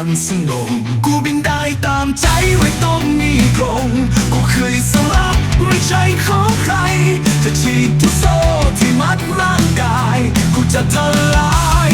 ันสงบกูบินได้ตามใจไว้ต้องมีกรงกูเคยสลับไม่ใช่ของใคร จะฉีกทุกโซ่ที่มัดร่างกาย กูจะทลาย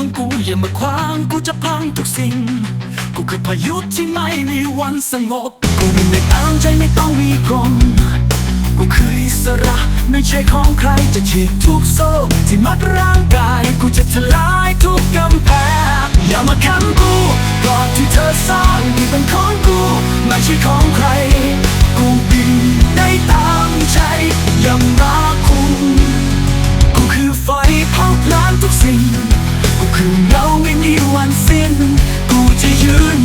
ของกูอย่ามาขวางกูจะพังทุกสิ่ง กูคือพายุที่ไม่มีวันสงบ กูมีในอ้างใจไม่ต้องมีกรมกูคืออิสระไม่ใช่ของใครจะฉีกทุกโซ่ที่มัดร่างกาย กูจะทลายทุกกำแพงอย่ามาขังกูกรอบที่เธอสร้างนี่เป็นของกู ไม่ใช่ของใคร กูบินได้ตามใจยังรักคุณกูคือไฟเผาพลานทุกสิ่ง คือเราไม่มีวันสิ้น กูจะยืน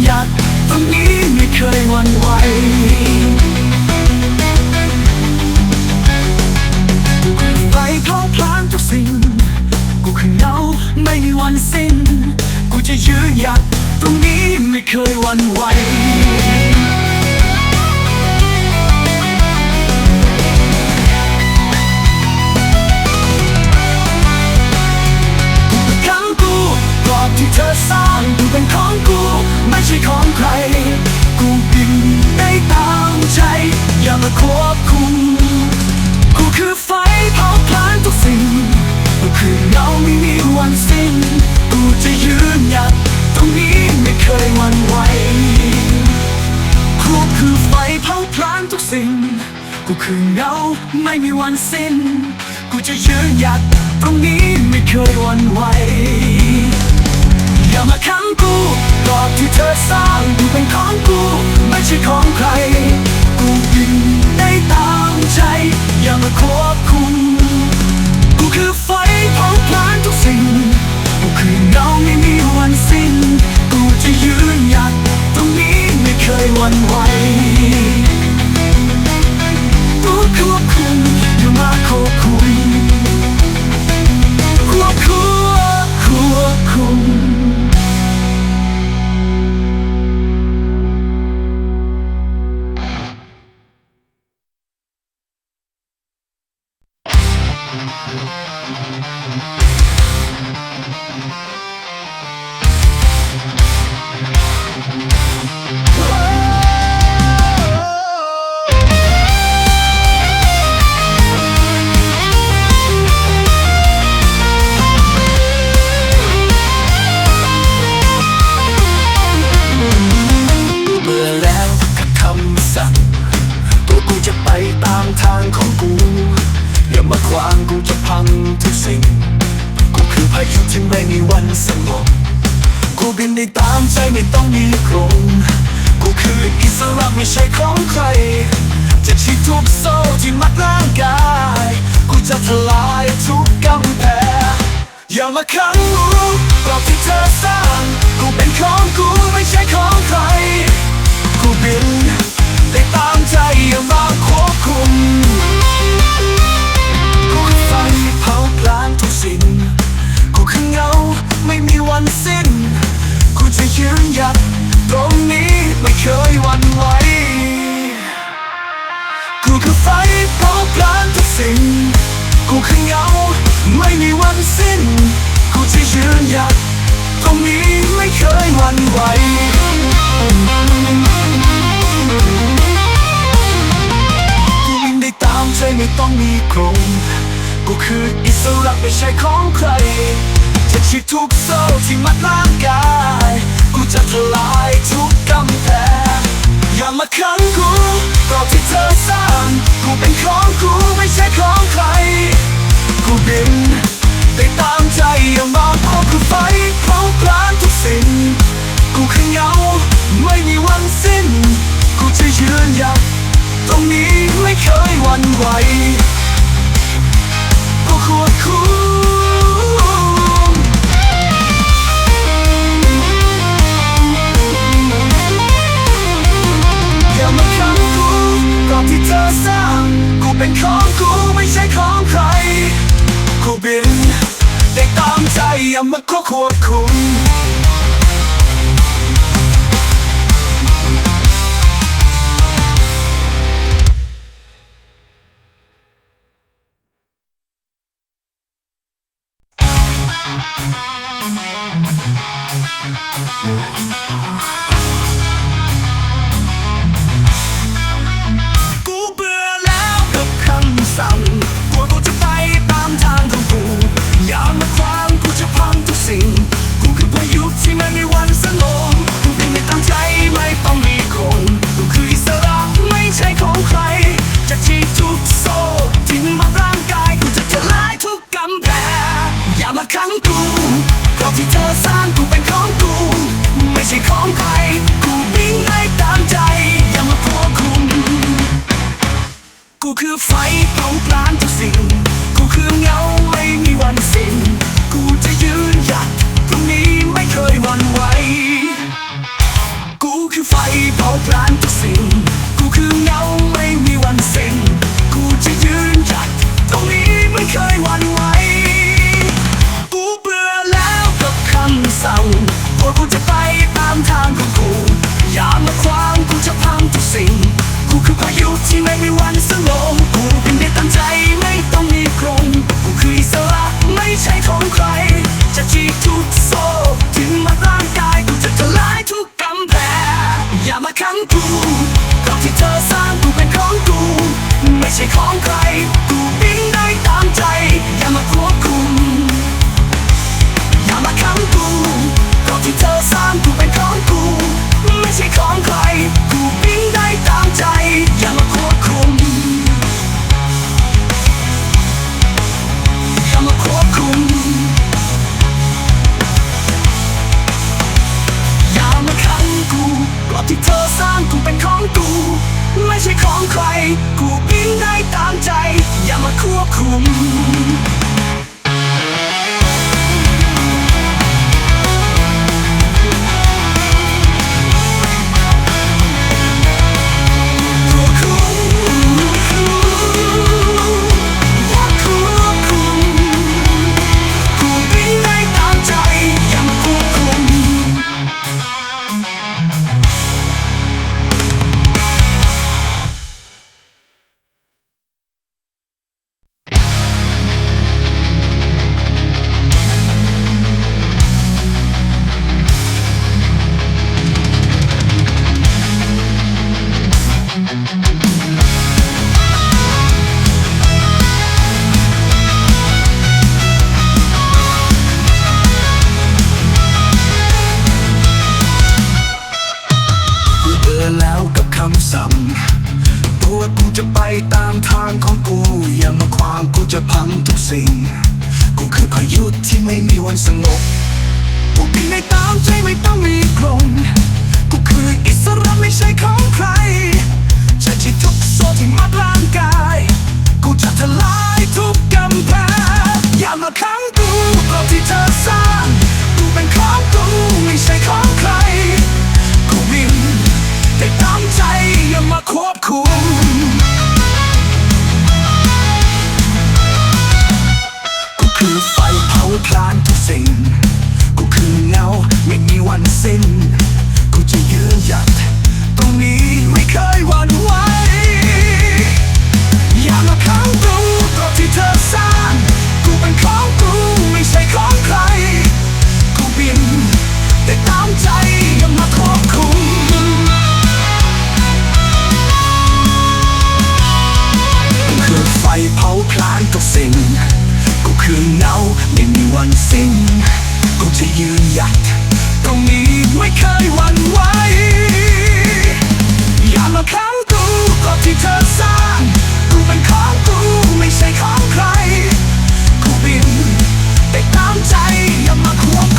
งนี้ไม่เคยวันไหว อย่ามาขังกูกรอบที่เธอสร้างกูเป็นของกู ไม่ใช่ของใคร กูบินได้ตามใจ อย่ามาควบคุม กูคือไฟเผาพลานทุกสิ่ง กูคือเงาไม่มีวันสิ้น กูจะยืนหยัดตรงนี้ไม่เคยวันไหว สิ่ง กูคือเงา ไม่มีวันสิ้น กูที่ยืนหยัดตรงนี้ไม่เคยหวั่นไหวกูวิ่งได้ตามใจไม่ต้องมีกรงกูคืออิสระไม่ใช่ของใคร จะชีทุกโซ่ที่มัดร่างกาย กูจะทลายทุกกำแพง อามาขังกูกรอบที่เธอสร้าง กูเป็นของกูไม่ใช่ของใคร กูบินไปตามใจอย่ามาพบกูไฟเผาพลานทุกสิ่ง กูคือเงาไม่มีวันสิ้น กูจะยืนหยัดตรงนี้ไม่เคยวันไหว my cocoa cool ขังกูของที่เธอสร้างกูเป็นของกู ไม่ใช่ของใครกูาไม่มีวันสิ้นก็จะยืนหยัดตรงนี้ไม่เคยหวั่นไหวอย่ามาค้ำกูก็ที่เธอสร้างกูเป็นของกูไม่ใช่ของใครกูบินไปตามใจอย่ามาควบ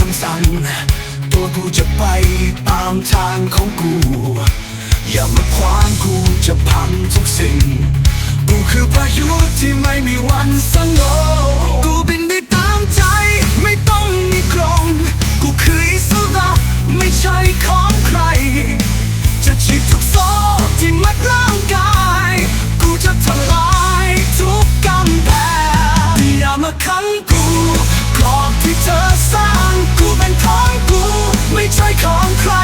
คำสั่ง ตัวกูจะไปตามทางของกู อย่ามาขวางกูจะพังทุกสิ่ง กูคือพายุที่ไม่มีวันสงบกูบินได้ตามใจ ไม่ต้องมีกรงกูคืออิสระไม่ใช่ของใคร จะฉีกทุกโซ่ที่มัดร่างกาย กูจะทลายทุกกำแพงอย่ามาขัง ธอสร้างกูเป็นของกูไม่ใช่ของใคร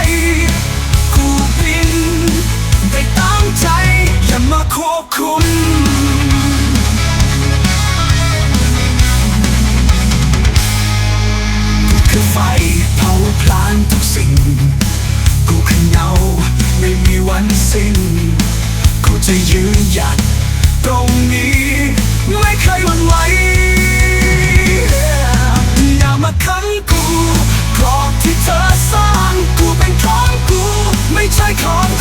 กูบินไปตั้งใจอย่ามาควบคุมกูคือไฟเผาพลานทุกสิ่ง กูคือเงาไม่มีวันสิ้น กูจะยืนหยัดตรงนี้ heart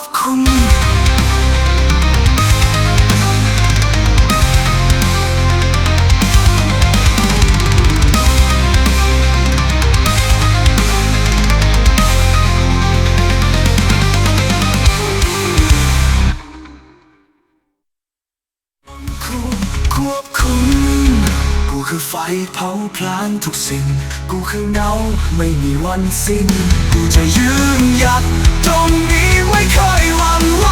บคุม ควบคุม กูคือไฟเผาพลานทุกสิ่ง กูคือเงาไม่มีวันสิ้น กูจะยืนหยัดตรงนี้ ไม่เคยวันไหว